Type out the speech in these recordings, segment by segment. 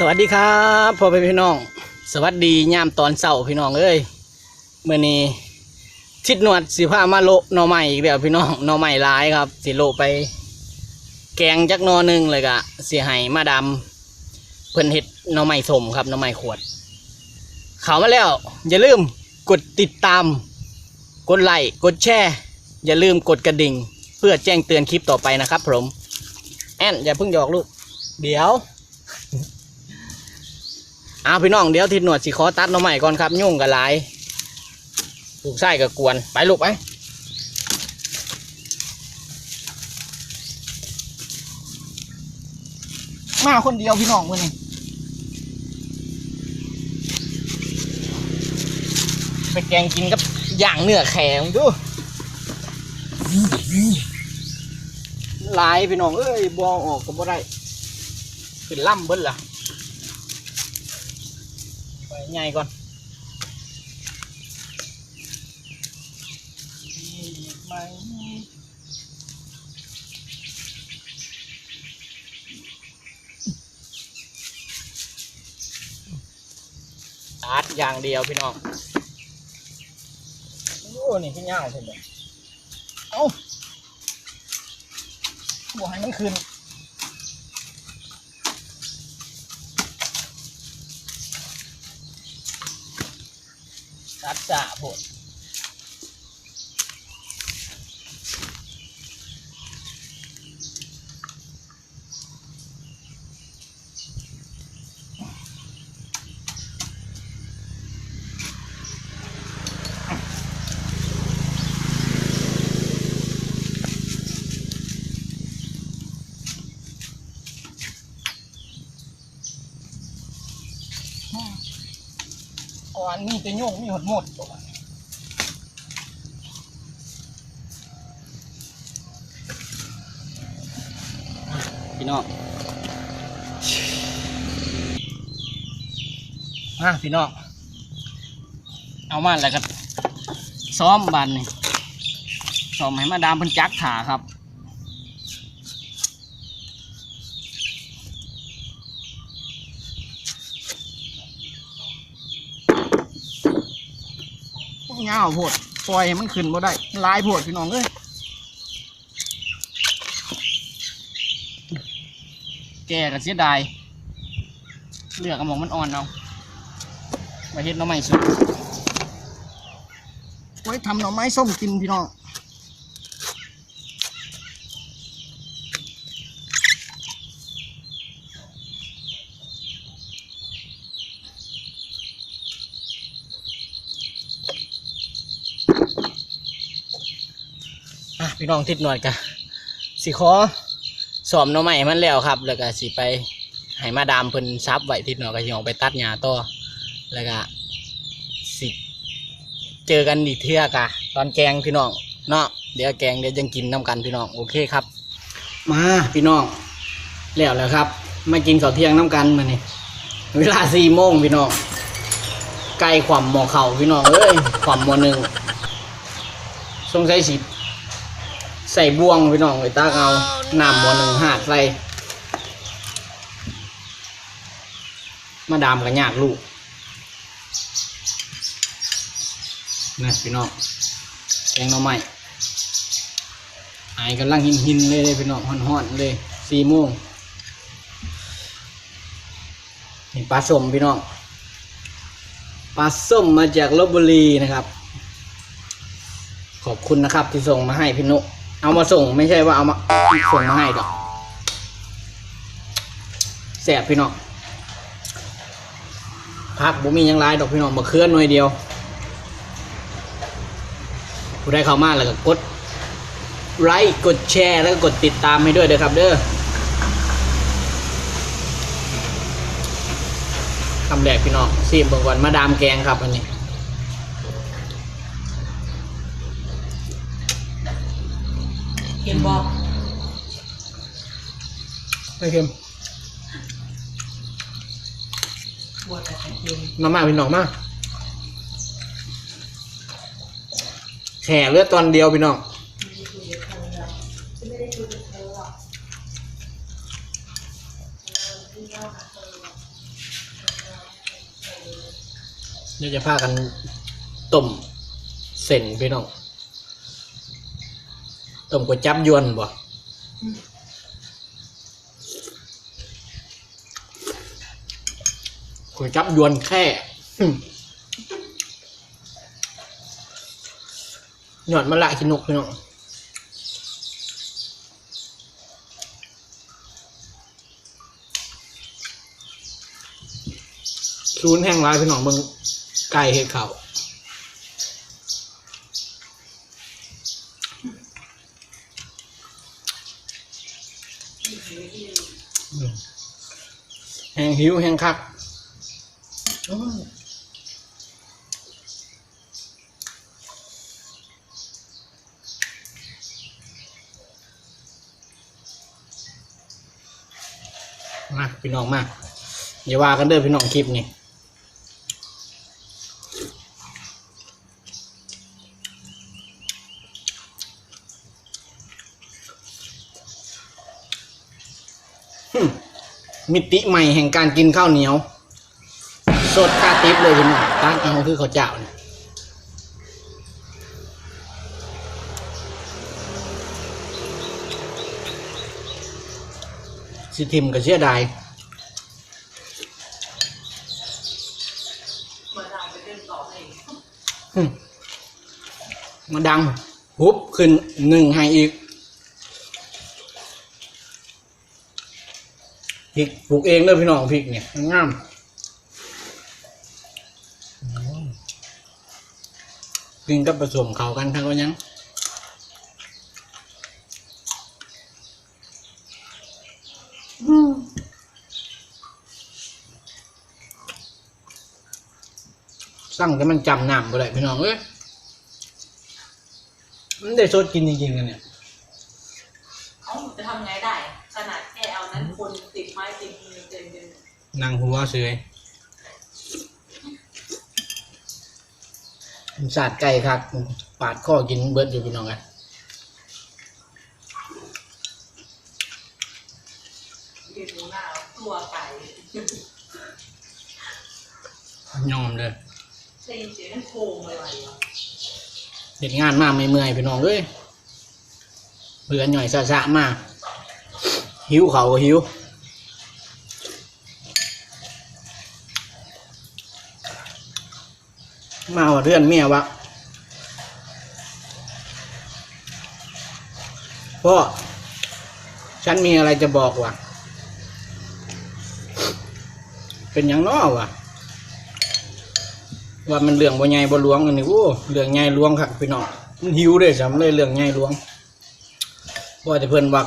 สวัสดีครับพ่อพี่น้อง สวัสดียามตอนเช้าพี่น้องเอ้ยเมื่อนี้ทิดหนวดสิพามาโลหน่อใหม่อีกแล้วพี่น้องหน่อใหม่หลายครับสิโลไป แกงจักนอหนึ่งเลยกะสิให้มาดำเพิ่นเฮ็ดหน่อใหม่สมครับหน่อใหม่ขวดเขามาแล้ว อย่าลืมกดติดตาม กดไลค์กดแชร์อย่าลืมกดกระดิ่ง เพื่อแจ้งเตือนคลิปต่อไปนะครับผมแอนอย่าเพิ่งหยอกลูกเดี๋ยว เอาพี่น้องเดี๋ยวทิดหนวดสิขอตัดหน่อใหม่ก่อนครับ ยุ่งกับหลายลูกไส้กับกวนไปลูกไปมาคนเดียวพี่น้องคนนี้ไปแกงกินกับย่างเนื้อแข็งดูลายพี่น้องเอ้ยบอออกก็บ่ได้ขึ้นล่ำเบิ้ลล่ะ ไปง่ก่อนตัดอย่างเดียวพี่น้องโอ้นี่พี่เงาเห็นไหมเอ้าบอกให้มันขึ้น ตัดจ่าผด ก่อนมีแต่โยงมีหดหมดตัวพี่น้องอะพี่น้อง เอามาแล้วก็ซ้อมบันนี่ซ้อมให้มาดามเพิ่นจักขาครับ เงาโพดปล่อยให้มันขึ้นบ่ได้ลายโพดพี่น้องเอ้ยแก่กับเสียดายเลือกกระหมองมันอ่อนเอาไปเฮ็ดหน่อไม้สุดไว้ทำหน่อไม้ส้มกินพี่น้อง น้องทิดหน่อยกะสิขอสอมหน่อไม้มันแล้วครับ แล้วก็สิไปให้มาดามเพิ่นซับไว้ที่หนอก็สิออกไปตัดหญ้าต่อแล้วก็สิเจอกันอีกเทื่อกะตอนแกงพี่น้องเนาะเดี๋ยวแกงเดี๋ยวยังกินน้ำกันพี่น้องโอเคครับ มาพี่น้องแล้วแล้วครับมากินข้าวเที่ยงน้ำกันมานี่เวลาสี่โมงพี่น้องไก่ขวำหมอเข่าพี่น้องเอ้ยขวำหมอหนึ่งสงสัยสิใส่บ่วงพี่น้องไปตาเอาน้ำหมอหนึ่งหาดใส่มาดามกันยากลูกนะพี่น้องแกงหน่อไม้ไอ้กำลังหินหินเลยพี่น้องห่อนๆเลยสี่โมงนี่ปลาส้มพี่น้องปลาส้มมาจากลบบุรีนะครับ ขอบคุณนะครับที่ส่งมาให้พี่นุ เอามาส่งไม่ใช่ว่าเอามาส่งมาให้ดอกแสบพี่น้องพักบุมียังไรดอกพี่น้องมาเคลื่อนหน่อยเดียวผู้ได้เข้ามาแล้วก็กดไลค์กดแชร์แล้วก็กดติดตามให้ด้วยเด้อครับ เด้อคำแรกพี่น้องซีมเบิ่งก่อนมาดามแกงครับอันนี้ ค็มบอกไม่เค็มบวชแต่เค็มน้ำมาเป็นหนองมากแข่เลือดตอนเดียวพี่น้องเดี๋ยวจะพากันต้มเส้นพี่น้อง ต้มก๋วยจับยวนบ่ก๋วยจับยวนแค่หยอดมะละกินนกพี่น้องศูนแห่งร้ายพี่น้องเบิ่งไก่เห็ดเขาว แห่งหิวแห่งคักมาพี่น้องมาอย่าว่ากันเด้อพี่น้องคลิปนี้ มิติใหม่แห่งการกินข้าวเหนียว สดคาติบเลยพี่น้องตั้งเอาคือข้าวเจ้าเนี่ยสิทิมก็เสียดายมาไปเดินต่อเองฮึ่มมาดังฮุบขึ้นหนึ่งให้อีก ริกปลูกเองเลยพี่น้องพริกเนี่ยงามกินกับผสมเข้ากันทั้งก็ยังสั่งแต่มันจำน้ำไปเลยพี่น้องเอ้ยมันได้สดกินจริงๆกันเนี่ย เอ้าจะทำไงได้ ขนาดแค่เอานั้นคนติดไม้ติดมือเต็มเป็น นางหัวเสยมันสาดไก่ครับปาดข้อกินเบิดอยู่พี่น้องกันเห็นหน้าตัวไก่ยอมเลยได้ยินเสียงโคงอะไรอะเห็นงานมากไม่เมื่อยพี่น้องเอ้ยเบื่อหน่อยสะๆมาหิวเขาก็หิว มาว่าเพื่อนเมียวะพ่อฉันมีอะไรจะบอกวะเป็นอย่างน้อวะว่ามันเรื่องบ่ใหญ่บ่หลวงอันนี้โอ้เรื่องใหญ่หลวงครับพี่น้องมันหิวเด้สำเลยเรื่องใหญ่หลวงว่าแต่เพิ่อนว่า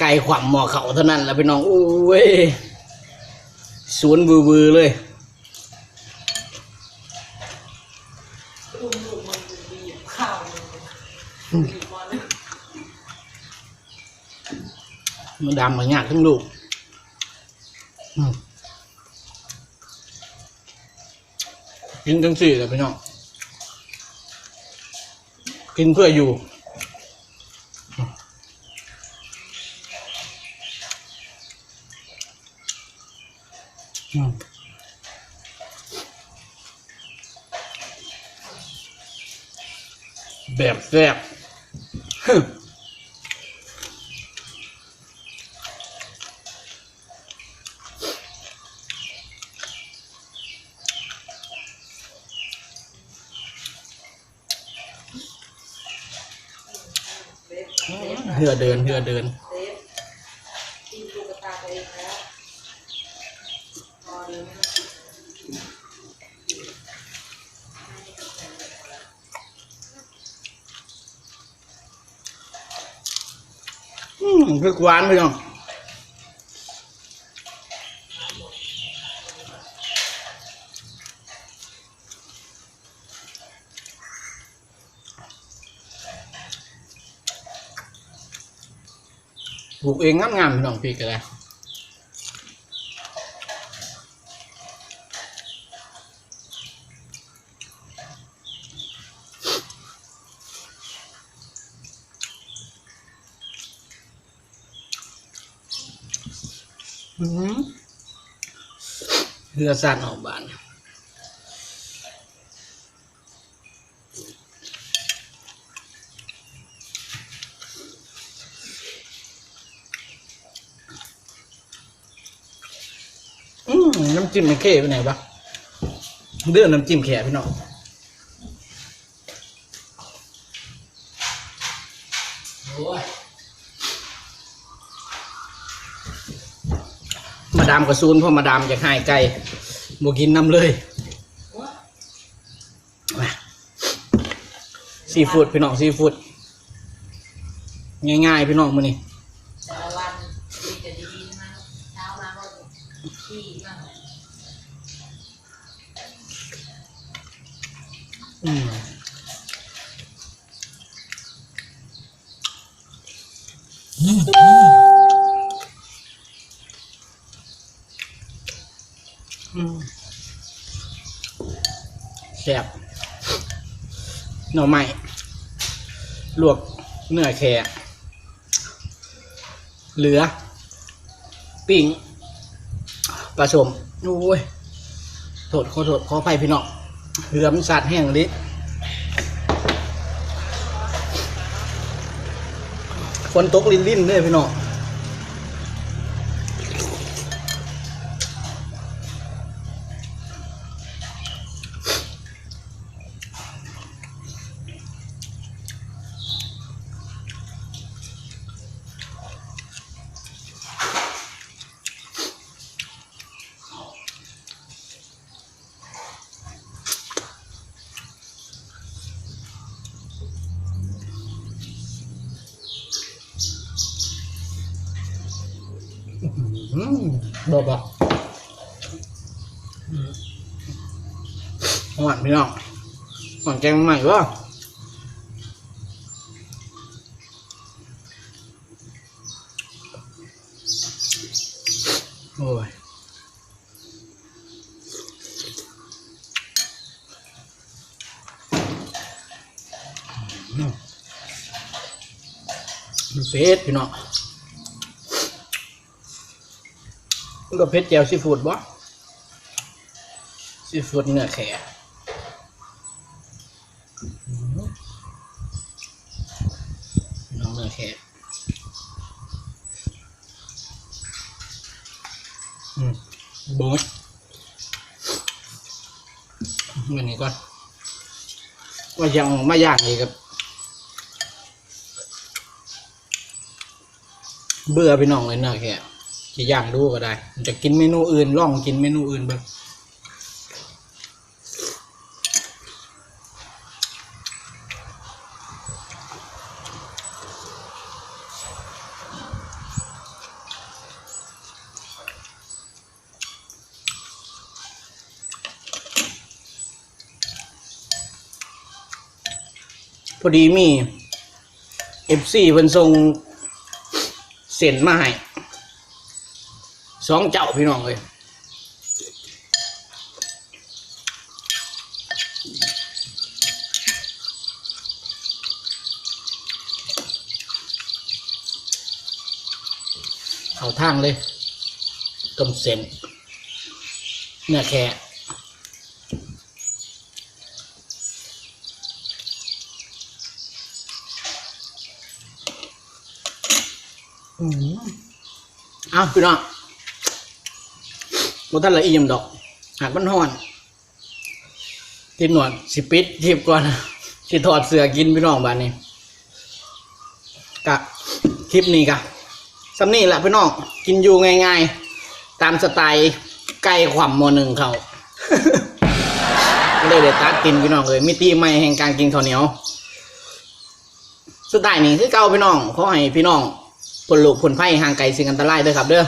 ไก่ขวำหมอเขาเท่านั้นแหละพี่น้องโอ้ยสวนวือๆเลย อุ้มลูกมันไปหยิบข้าว มันหยิบมาเลยมันยากทั้งลูกกินทั้งสี่เลยพี่น้อง กินเพื่ออยู่แบบแซ่บ เหือเดินเหือเดิน เซฟกินลูกตาตัวเองแล้วพอเลยไม่ต้อง อืมคือหวานพี่น้องปลูกเองงามๆพี่น้องพี่ก็ได้ เรือสั่นออกบานน้ำจิ้มมันเข้ไปไหนบ้างเรื่องน้ำจิ้มแขกพี่น้อง ดามกระซูนเพราะมาดามจะหายไก่บกินน้ำเลยซีฟู้ดพี่น้องซีฟู้ดง่ายๆพี่น้องมือนี่อืม แซ่บหน่อไม้ลวกเนื้อแค่เหลือ ปิ้งปลาชมโอ้ยโทษขอโทษขออภัยพี่น้องเรือมสัตว์แห้งลิฝนตกลิ้นลิ้นเลยพี่น้อง บอกบอกหวานพี่น้องหวานแกงใหม่วะโอ้ยอืมมันเผ็ดพี่น้อง มัน ก็เผ็ดแจวซีฟูดบ่ซีฟูดเนื้อแข็น้องเนื้อแข็อืมบูดเงินนี้ก่อนว่ายังไม่ยางอีกครับ เบื่อพี่น้องเลยเนื้อแข็จะย่างดูก็ได้จะกินเมนูอื่นลองกินเมนูอื่นบ้างพอดีมีเอฟซีเพิ่นส่งเส้นมาให้ สองเจ้าพี่น้องเลยเอาทางเลยต้มเส้นเนื้อแค่อืมเอาพี่น้อง บ่ทันละเอียมดอก หากมันฮ้อนทิมหนวดสิปิดทิมก่อนสิถอดเสื้อกินพี่น้องบ้านนี้กะคลิปนี้กะสำนี่แหละพี่น้องกินอยู่ง่ายๆ ตามสไตล์ไก่ขวำหมอหนึ่งเขาเลยเด็ดตัดกินพี่น้องเลยมิตีใหม่แห่งการกินข้าวเหนียว สุดท้ายนี่คือเก่าพี่น้องขอให้พี่น้องผลลูกผลไผ่ห่างไกลสิ่งอันตรายเด้อครับเด้อ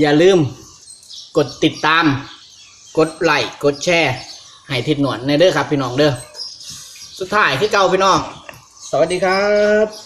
อย่าลืมกดติดตาม กดไลค์กดแชร์ให้ทิดหนวดในเด้อครับพี่น้องเด้อสุดท้ายที่เก่าพี่น้อง สวัสดีครับ